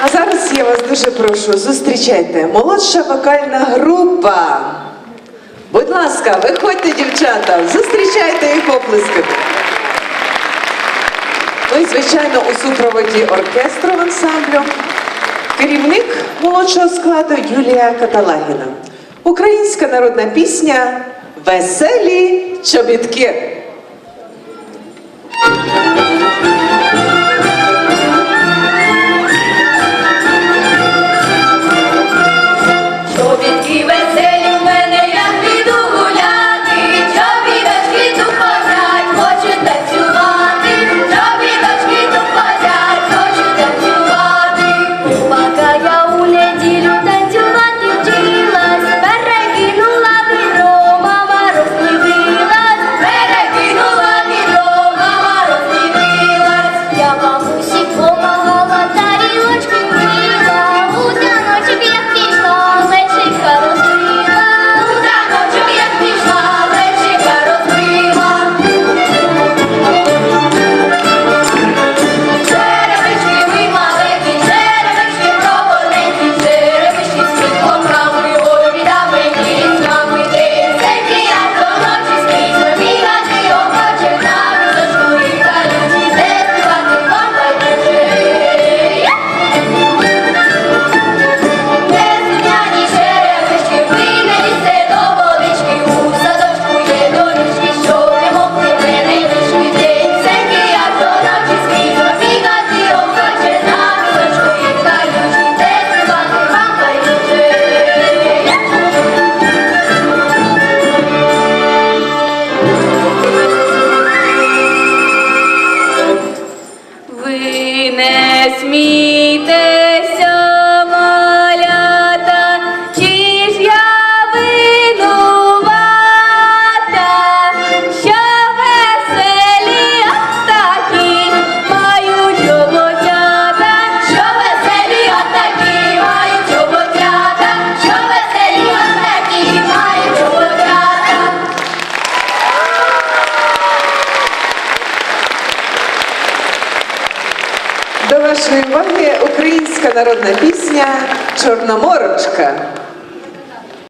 А зараз я вас дуже прошу, зустрічайте молодша вокальна група. Будь ласка, виходьте, дівчата, зустрічайте їх оплесками. Ну і, звичайно, у супроводі оркестру в ансамблю. Керівник молодшого складу Юлія Каталагіна. Українська народна пісня Веселі чобітки. До вашої уваги українська народна пісня Чорноморочка.